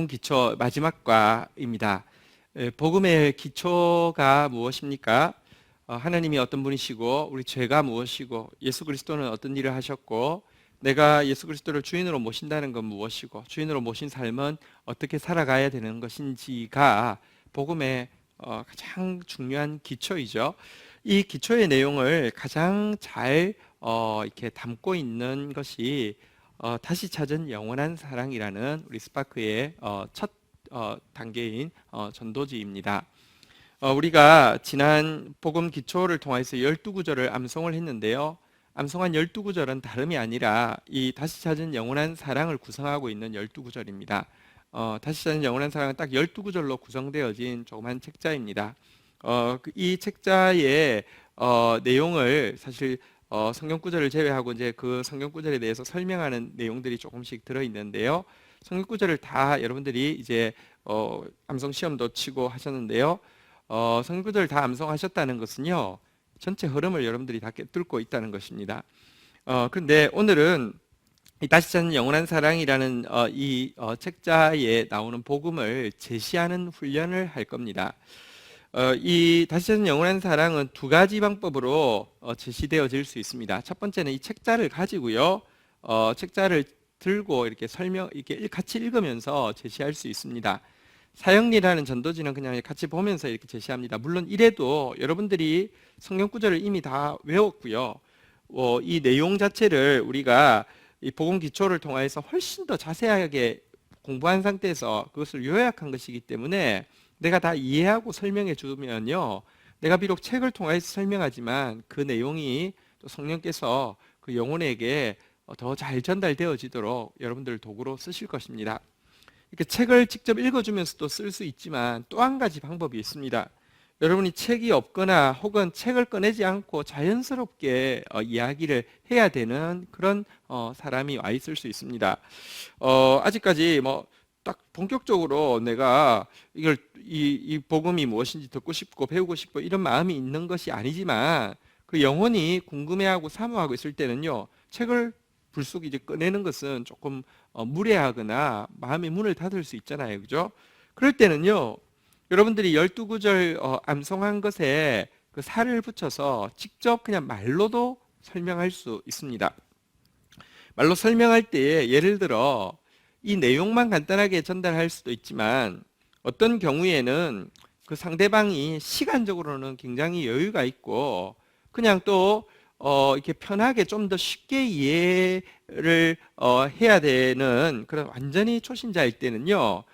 복음 기초 마지막 과입니다. 에, 복음의 기초가 무엇입니까? 어, 하나님이 어떤 분이시고 우리 죄가 무엇이고 예수 그리스도는 어떤 일을 하셨고 내가 예수 그리스도를 주인으로 모신다는 건 무엇이고 주인으로 모신 삶은 어떻게 살아가야 되는 것인지가 복음의 어, 가장 중요한 기초이죠. 이 기초의 내용을 가장 잘 어, 이렇게 담고 있는 것이 어, 다시 찾은 영원한 사랑이라는 우리 스파크의 어, 첫 어, 단계인 어, 전도지입니다. 어, 우리가 지난 복음 기초를 통해서 12구절을 암송을 했는데요. 암송한 12구절은 다름이 아니라 이 다시 찾은 영원한 사랑을 구성하고 있는 12구절입니다. 어, 다시 찾은 영원한 사랑은 딱 12구절로 구성되어진 조그만 책자입니다. 어, 그이 책자의 어, 내용을 사실 어, 성경 구절을 제외하고 이제 그 성경 구절에 대해서 설명하는 내용들이 조금씩 들어 있는데요. 성경 구절을 다 여러분들이 이제 어, 암송 시험도 치고 하셨는데요. 어, 성경 구절을 다 암송하셨다는 것은요. 전체 흐름을 여러분들이 다 꿰뚫고 있다는 것입니다. 어, 그런데 오늘은 이 다시 찾는 영원한 사랑이라는 어, 이 어, 책자에 나오는 복음을 제시하는 훈련을 할 겁니다. 어, 이 다시 찾는 영원한 사랑은 두 가지 방법으로 어, 제시되어질 수 있습니다. 첫 번째는 이 책자를 가지고요, 어, 책자를 들고 이렇게 설명, 이렇게 일- 같이 읽으면서 제시할 수 있습니다. 사형리라는 전도지는 그냥 같이 보면서 이렇게 제시합니다. 물론 이래도 여러분들이 성경 구절을 이미 다 외웠고요. 어, 이 내용 자체를 우리가 이 복음 기초를 통해서 훨씬 더 자세하게 공부한 상태에서 그것을 요약한 것이기 때문에 내가 다 이해하고 설명해 주면요. 내가 비록 책을 통해서 설명하지만 그 내용이 또 성령께서 그 영혼에게 더 잘 전달되어지도록 여러분들 도구로 쓰실 것입니다. 이렇게 책을 직접 읽어주면서도 쓸 수 있지만 또 한 가지 방법이 있습니다. 여러분이 책이 없거나 혹은 책을 꺼내지 않고 자연스럽게 어, 이야기를 해야 되는 그런 어, 사람이 와 있을 수 있습니다. 어, 아직까지 뭐 딱 본격적으로 내가 이걸 이, 이 복음이 무엇인지 듣고 싶고 배우고 싶고 이런 마음이 있는 것이 아니지만 그 영혼이 궁금해하고 사모하고 있을 때는요 책을 불쑥 이제 꺼내는 것은 조금 어, 무례하거나 마음의 문을 닫을 수 있잖아요, 그죠? 그럴 때는요 여러분들이 12구절 어, 암송한 것에 그 살을 붙여서 직접 그냥 말로도 설명할 수 있습니다. 말로 설명할 때에 예를 들어 이 내용만 간단하게 전달할 수도 있지만 어떤 경우에는 그 상대방이 시간적으로는 굉장히 여유가 있고 그냥 또 어, 이렇게 편하게 좀 더 쉽게 이해를 어, 해야 되는 그런 완전히 초신자일 때는요.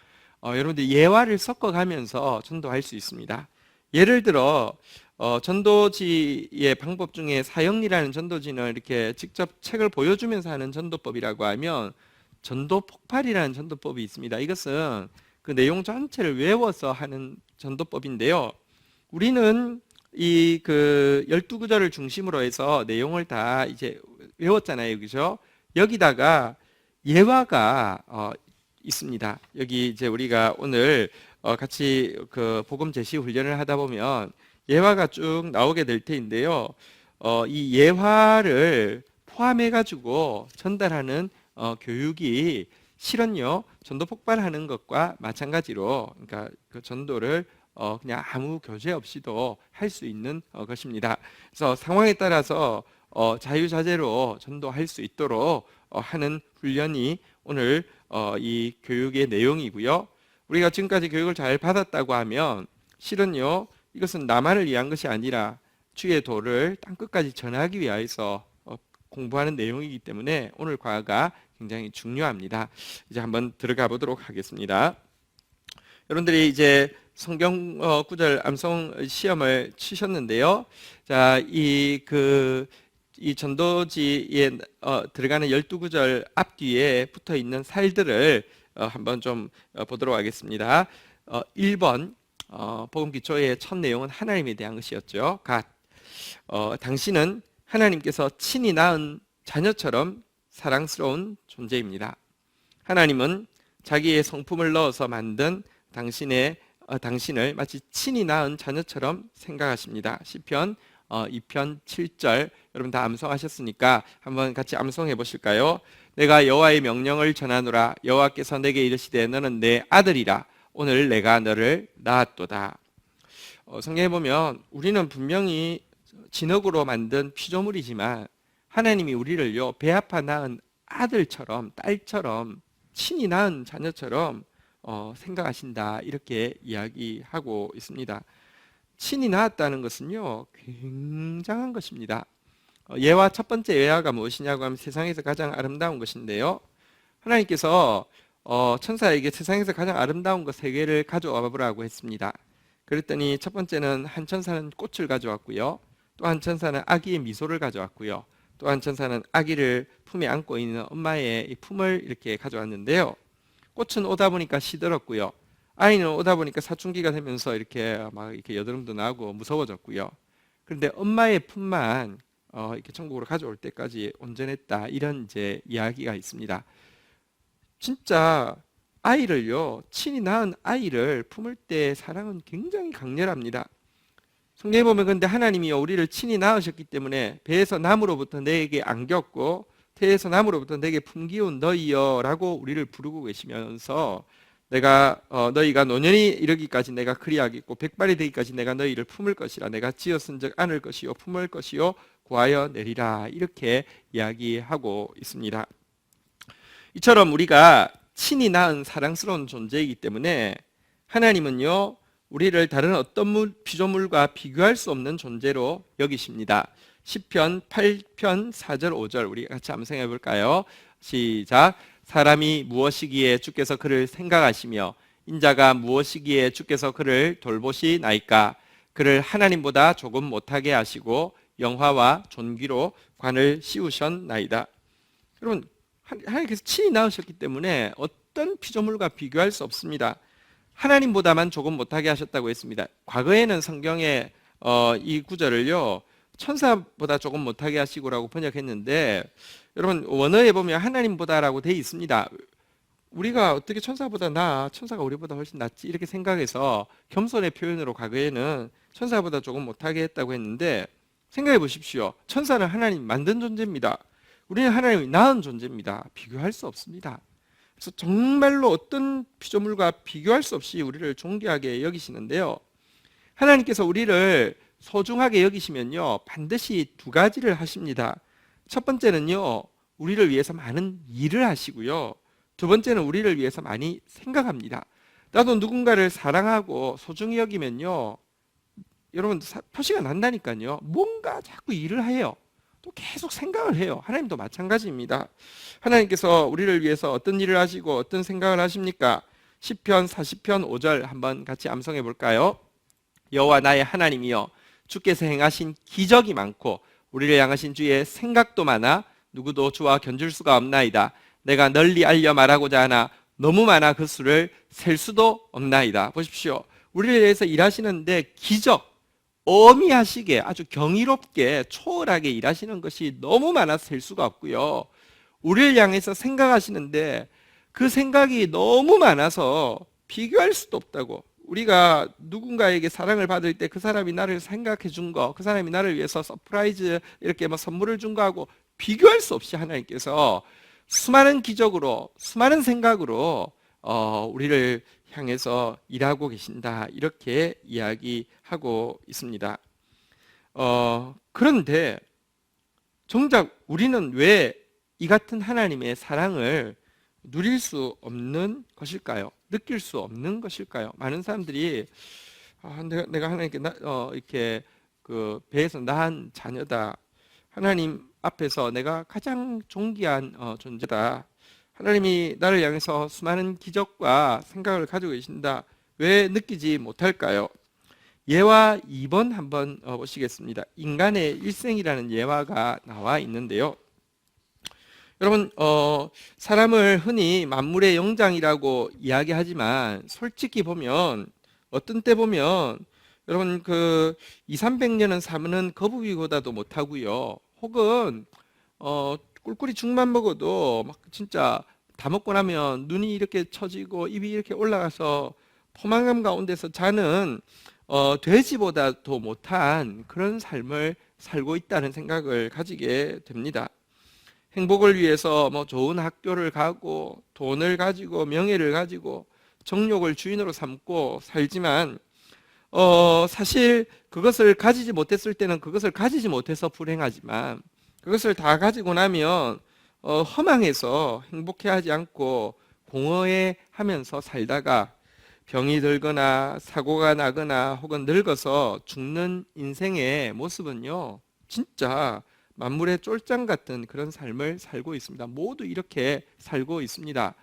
어, 여러분들 예화를 섞어가면서 전도할 수 있습니다. 예를 들어 어, 전도지의 방법 중에 사형리라는 전도지는 이렇게 직접 책을 보여주면서 하는 전도법이라고 하면 전도 폭발이라는 전도법이 있습니다. 이것은 그 내용 전체를 외워서 하는 전도법인데요. 우리는 이 그 12구절을 중심으로 해서 내용을 다 이제 외웠잖아요. 그죠? 여기다가 예화가 어, 있습니다. 여기 이제 우리가 오늘 어, 같이 그 복음 제시 훈련을 하다 보면 예화가 쭉 나오게 될 텐데요. 어, 이 예화를 포함해 가지고 전달하는 어, 교육이 실은요 전도 폭발하는 것과 마찬가지로 그러니까 그 전도를 어, 그냥 아무 교재 없이도 할 수 있는 어, 것입니다. 그래서 상황에 따라서 어, 자유자재로 전도할 수 있도록 어, 하는 훈련이 오늘 어, 이 교육의 내용이고요. 우리가 지금까지 교육을 잘 받았다고 하면 실은요 이것은 나만을 위한 것이 아니라 주의 도를 땅 끝까지 전하기 위하여서 어, 공부하는 내용이기 때문에 오늘 과가 굉장히 중요합니다. 이제 한번 들어가 보도록 하겠습니다. 여러분들이 이제 성경 어, 구절 암송 시험을 치셨는데요. 자, 이 그 이 전도지에 어, 들어가는 12구절 앞뒤에 붙어 있는 살들을 어, 한번 좀 어, 보도록 하겠습니다. 어, 1번 어, 복음 기초의 첫 내용은 하나님에 대한 것이었죠. 갓. 어, 당신은 하나님께서 친히 낳은 자녀처럼 사랑스러운 존재입니다. 하나님은 자기의 성품을 넣어서 만든 당신의 어, 당신을 마치 친히 낳은 자녀처럼 생각하십니다. 시편 어, 2편 7절 여러분 다 암송하셨으니까 한번 같이 암송해 보실까요? 내가 여호와의 명령을 전하노라 여호와께서 내게 이르시되 너는 내 아들이라 오늘 내가 너를 낳았도다. 어, 성경에 보면 우리는 분명히 진흙으로 만든 피조물이지만 하나님이 우리를요 배 아파 낳은 아들처럼 딸처럼 친히 낳은 자녀처럼 어, 생각하신다 이렇게 이야기하고 있습니다. 친히 낳았다는 것은요 굉장한 것입니다. 어, 예와 첫 번째 예화가 무엇이냐고 하면 세상에서 가장 아름다운 것인데요. 하나님께서 어, 천사에게 세상에서 가장 아름다운 것 세 개를 가져와 보라고 했습니다. 그랬더니 첫 번째는 한 천사는 꽃을 가져왔고요. 또 한 천사는 아기의 미소를 가져왔고요. 또한 천사는 아기를 품에 안고 있는 엄마의 이 품을 이렇게 가져왔는데요. 꽃은 오다 보니까 시들었고요. 아이는 오다 보니까 사춘기가 되면서 이렇게 막 이렇게 여드름도 나고 무서워졌고요. 그런데 엄마의 품만 어, 이렇게 천국으로 가져올 때까지 온전했다 이런 이제 이야기가 있습니다. 진짜 아이를요 친히 낳은 아이를 품을 때 사랑은 굉장히 강렬합니다. 성경에 보면 근데 하나님이 우리를 친히 낳으셨기 때문에 배에서 나무로부터 내게 안겼고 태에서 나무로부터 내게 품기운 너희여라고 우리를 부르고 계시면서 내가 어, 너희가 노년이 이르기까지 내가 그리하겠고 백발이 되기까지 내가 너희를 품을 것이라 내가 지었은즉 안을 것이요 품을 것이요 구하여 내리라 이렇게 이야기하고 있습니다. 이처럼 우리가 친히 낳은 사랑스러운 존재이기 때문에 하나님은요 우리를 다른 어떤 물, 피조물과 비교할 수 없는 존재로 여기십니다. 10편 8편 4절 5절 우리 같이 암송해 볼까요? 시작. 사람이 무엇이기에 주께서 그를 생각하시며 인자가 무엇이기에 주께서 그를 돌보시나이까 그를 하나님보다 조금 못하게 하시고 영화와 존귀로 관을 씌우셨나이다. 여러분 하나님께서 친히 낳으셨기 때문에 어떤 피조물과 비교할 수 없습니다. 하나님보다만 조금 못하게 하셨다고 했습니다. 과거에는 성경에 어, 이 구절을요 천사보다 조금 못하게 하시고라고 번역했는데 여러분 원어에 보면 하나님보다라고 돼 있습니다. 우리가 어떻게 천사보다 나 천사가 우리보다 훨씬 낫지 이렇게 생각해서 겸손의 표현으로 과거에는 천사보다 조금 못하게 했다고 했는데 생각해 보십시오. 천사는 하나님 만든 존재입니다. 우리는 하나님이 낳은 존재입니다. 비교할 수 없습니다. 그래서 정말로 어떤 피조물과 비교할 수 없이 우리를 존귀하게 여기시는데요. 하나님께서 우리를 소중하게 여기시면요. 반드시 두 가지를 하십니다. 첫 번째는요. 우리를 위해서 많은 일을 하시고요. 두 번째는 우리를 위해서 많이 생각합니다. 나도 누군가를 사랑하고 소중히 여기면요. 여러분 표시가 난다니까요. 뭔가 자꾸 일을 해요. 또 계속 생각을 해요. 하나님도 마찬가지입니다. 하나님께서 우리를 위해서 어떤 일을 하시고 어떤 생각을 하십니까? 10편 40편 5절 한번 같이 암송해 볼까요? 여호와 나의 하나님이여 주께서 행하신 기적이 많고 우리를 향하신 주의 생각도 많아 누구도 주와 견줄 수가 없나이다. 내가 널리 알려 말하고자 하나 너무 많아 그 수를 셀 수도 없나이다. 보십시오. 우리를 위해서 일하시는데 기적 어미하시게 아주 경이롭게 초월하게 일하시는 것이 너무 많아 셀 수가 없고요. 우리를 향해서 생각하시는데 그 생각이 너무 많아서 비교할 수도 없다고. 우리가 누군가에게 사랑을 받을 때 그 사람이 나를 생각해 준 거, 그 사람이 나를 위해서 서프라이즈 이렇게 뭐 선물을 준 거하고 비교할 수 없이 하나님께서 수많은 기적으로, 수많은 생각으로 어, 우리를 향해서 일하고 계신다. 이렇게 이야기하고 있습니다. 어, 그런데 정작 우리는 왜 이 같은 하나님의 사랑을 누릴 수 없는 것일까요? 느낄 수 없는 것일까요? 많은 사람들이 아, 내가, 내가 하나님께 나, 어, 이렇게 그 배에서 낳은 자녀다. 하나님 앞에서 내가 가장 존귀한 어, 존재다. 하나님이 나를 향해서 수많은 기적과 생각을 가지고 계신다. 왜 느끼지 못할까요? 예화 2번 한번 어, 보시겠습니다. 인간의 일생이라는 예화가 나와 있는데요. 여러분, 어, 사람을 흔히 만물의 영장이라고 이야기하지만 솔직히 보면 어떤 때 보면 여러분 그 2, 300년은 사는 거북이보다도 못하고요. 혹은 어, 꿀꿀이 죽만 먹어도 막 진짜 다 먹고 나면 눈이 이렇게 처지고 입이 이렇게 올라가서 포만감 가운데서 자는 어, 돼지보다도 못한 그런 삶을 살고 있다는 생각을 가지게 됩니다. 행복을 위해서 뭐 좋은 학교를 가고 돈을 가지고 명예를 가지고 정욕을 주인으로 삼고 살지만 어, 사실 그것을 가지지 못했을 때는 그것을 가지지 못해서 불행하지만 그것을 다 가지고 나면 어, 허망해서 행복해하지 않고 공허해 하면서 살다가 병이 들거나 사고가 나거나 혹은 늙어서 죽는 인생의 모습은요, 진짜 만물의 쫄장 같은 그런 삶을 살고 있습니다. 모두 이렇게 살고 있습니다.